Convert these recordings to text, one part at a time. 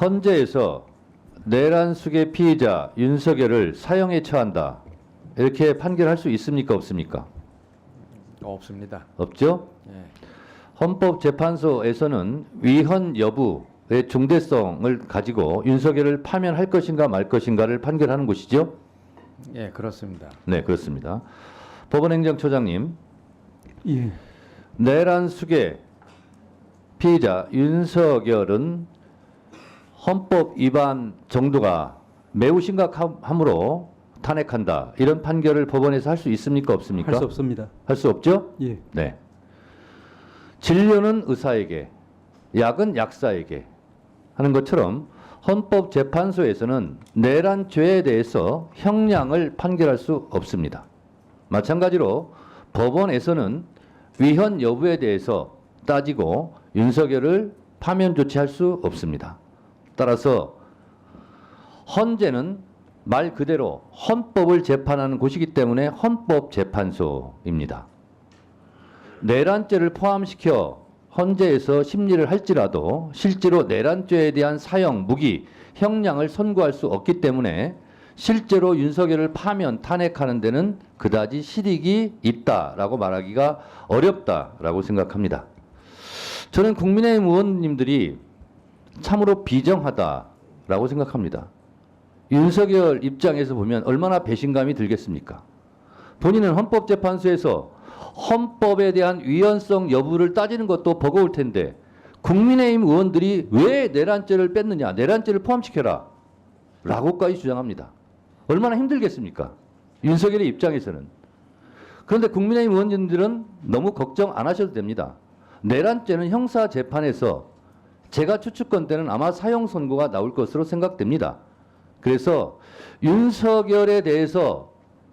헌재에서 내란 수계 피의자 윤석열을 사형에 처한다. 이렇게 판결할 수 있습니까? 없습니까? 없습니다. 없죠? 예. 헌법재판소에서는 위헌 여부의 중대성을 가지고 윤석열을 파면할 것인가 말 것인가를 판결하는 곳이죠? 예, 그렇습니다. 네, 그렇습니다. 법원행정처장님, 예, 내란 수계 피의자 윤석열은 헌법 위반 정도가 매우 심각함으로 탄핵한다. 이런 판결을 법원에서 할 수 있습니까? 없습니까? 할 수 없습니다. 할 수 없죠? 예, 네. 진료는 의사에게, 약은 약사에게 하는 것처럼 헌법재판소에서는 내란 죄에 대해서 형량을 판결할 수 없습니다. 마찬가지로 법원에서는 위헌 여부에 대해서 따지고 윤석열을 파면 조치할 수 없습니다. 따라서 헌재는 말 그대로 헌법을 재판하는 곳이기 때문에 헌법재판소입니다. 내란죄를 포함시켜 헌재에서 심리를 할지라도 실제로 내란죄에 대한 사형, 무기, 형량을 선고할 수 없기 때문에 실제로 윤석열을 파면 탄핵하는 데는 그다지 실익이 있다라고 말하기가 어렵다라고 생각합니다. 저는 국민의힘 의원님들이 참으로 비정하다라고 생각합니다. 윤석열 입장에서 보면 얼마나 배신감이 들겠습니까? 본인은 헌법재판소에서 헌법에 대한 위헌성 여부를 따지는 것도 버거울 텐데 국민의힘 의원들이 왜 내란죄를 뺐느냐, 내란죄를 포함시켜라 라고까지 주장합니다. 얼마나 힘들겠습니까? 윤석열의 입장에서는. 그런데 국민의힘 의원님들은 너무 걱정 안 하셔도 됩니다. 내란죄는 형사 재판에서 제가 추측건 때는 아마 사형 선고가 나올 것으로 생각됩니다. 그래서 윤석열에 대해서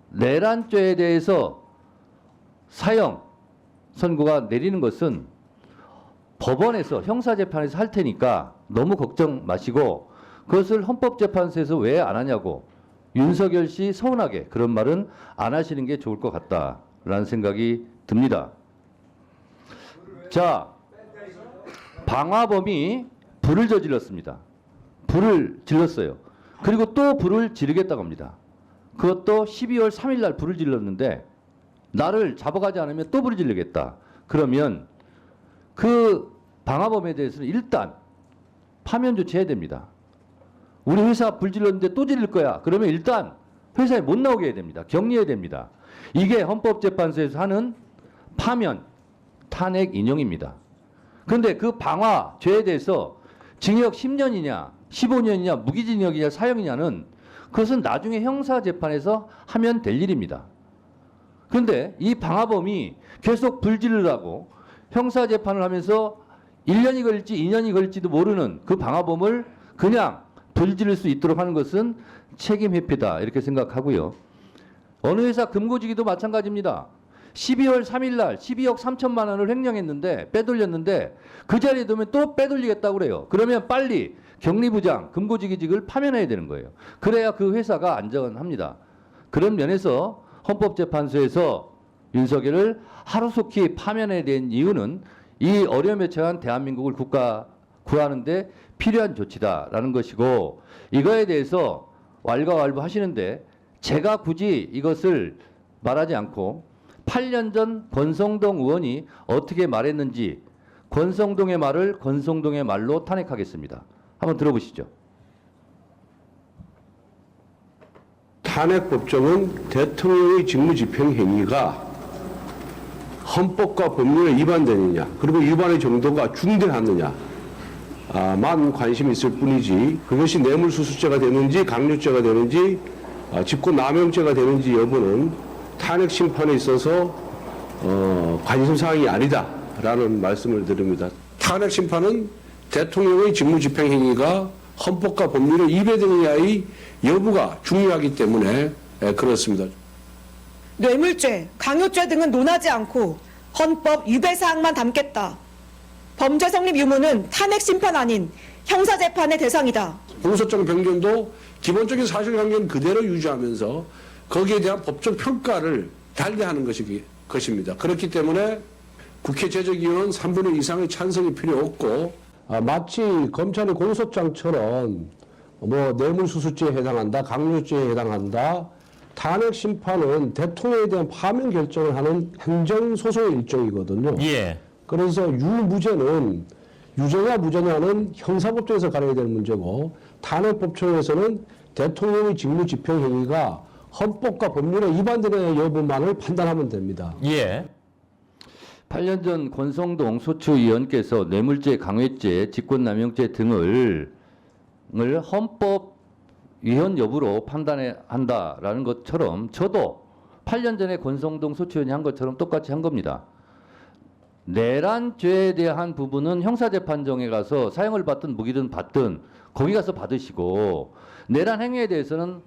내란죄에 대해서 사형 선고가 내리는 것은 법원에서 형사재판에서 할 테니까 너무 걱정 마시고 그것을 헌법재판소에서 왜 안 하냐고 윤석열 씨 서운하게 그런 말은 안 하시는 게 좋을 것 같다라는 생각이 듭니다. 자, 방화범이 불을 저질렀습니다. 불을 질렀어요. 그리고 또 불을 지르겠다고 합니다. 그것도 12월 3일 날 불을 질렀는데 나를 잡아가지 않으면 또 불을 지르겠다. 그러면 그 방화범에 대해서는 일단 파면 조치해야 됩니다. 우리 회사 불 질렀는데 또 지를 거야. 그러면 일단 회사에 못 나오게 해야 됩니다. 격리해야 됩니다. 이게 헌법재판소에서 하는 파면 탄핵 인용입니다. 그런데 그 방화 죄에 대해서 징역 10년이냐, 15년이냐, 무기징역이냐, 사형이냐는 그것은 나중에 형사 재판에서 하면 될 일입니다. 그런데 이 방화범이 계속 불지르라고 형사 재판을 하면서 1년이 걸릴지 2년이 걸릴지도 모르는 그 방화범을 그냥 불지를 수 있도록 하는 것은 책임 회피다 이렇게 생각하고요. 어느 회사 금고지기도 마찬가지입니다. 12월 3일 날 12억 3천만 원을 횡령했는데 빼돌렸는데 그 자리에 두면 또 빼돌리겠다고 그래요. 그러면 빨리 격리부장 금고지기직을 파면해야 되는 거예요. 그래야 그 회사가 안전합니다. 그런 면에서 헌법재판소에서 윤석열을 하루속히 파면해야 된 이유는 이 어려움에 처한 대한민국을 국가 구하는데 필요한 조치다라는 것이고 이거에 대해서 왈가왈부 하시는데 제가 굳이 이것을 말하지 않고 8년 전 권성동 의원이 어떻게 말했는지 권성동의 말을 권성동의 말로 탄핵하겠습니다. 한번 들어보시죠. 탄핵 법정은 대통령의 직무집행 행위가 헌법과 법률에 위반되느냐 그리고 위반의 정도가 중대하느냐 아, 만 관심이 있을 뿐이지 그것이 뇌물수수죄가 되는지 강요죄가 되는지 아, 직권남용죄가 되는지 여부는 탄핵 심판에 있어서 어, 관심 사항이 아니다라는 말씀을 드립니다. 탄핵 심판은 대통령의 직무집행 행위가 헌법과 법률에 위배되느냐의 여부가 중요하기 때문에 예, 그렇습니다. 뇌물죄, 강요죄 등은 논하지 않고 헌법 위배 사항만 담겠다. 범죄 성립 유무는 탄핵 심판 아닌 형사 재판의 대상이다. 공소장 변경도 기본적인 사실관계는 그대로 유지하면서 거기에 대한 법적 평가를 달리 하는 것이, 것입니다. 그렇기 때문에 국회 제적위원 3분의 2 이상의 찬성이 필요 없고 아, 마치 검찰의 공소장처럼 뭐 뇌물수수죄에 해당한다, 강요죄에 해당한다. 탄핵 심판은 대통령에 대한 파면 결정을 하는 행정소송의 일종이거든요. 예. 그래서 유무죄는 유죄냐 무죄냐는 형사법정에서 가려야 될 문제고 탄핵법정에서는 대통령의 직무 집행 행위가 헌법과 법률에 위반되는 여부만을 판단하면 됩니다. 예. 8년 전 권성동 소추위원께서 뇌물죄, 강요죄, 직권남용죄 등을 을 헌법 위헌 여부로 판단해 한다라는 것처럼 저도 8년 전에 권성동 소추위원이 한 것처럼 똑같이 한 겁니다. 내란 죄에 대한 부분은 형사재판정에 가서 사형을 받든 무기든 받든 거기 가서 받으시고 내란 행위에 대해서는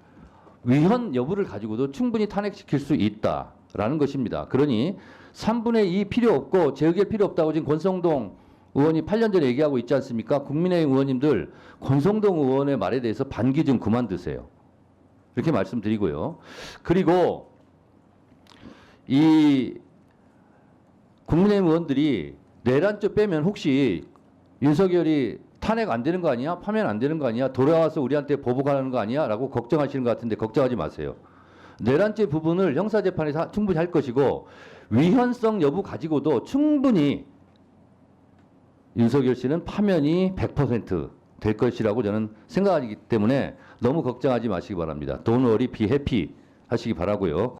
위헌 여부를 가지고도 충분히 탄핵시킬 수 있다라는 것입니다. 그러니 3분의 2 필요 없고 재의결 필요 없다고 지금 권성동 의원이 8년 전에 얘기하고 있지 않습니까? 국민의힘 의원님들 권성동 의원의 말에 대해서 반기 좀 그만 드세요. 이렇게 말씀드리고요. 그리고 이 국민의힘 의원들이 내란죄 빼면 혹시 윤석열이 탄핵 안 되는 거 아니야? 파면 안 되는 거 아니야? 돌아와서 우리한테 보복하는 거 아니야? 라고 걱정하시는 것 같은데 걱정하지 마세요. 내란죄 부분을 형사재판에서 충분히 할 것이고 위헌성 여부 가지고도 충분히 윤석열 씨는 파면이 100%될 것이라고 저는 생각하기 때문에 너무 걱정하지 마시기 바랍니다. Be happy 하시기 바라고요.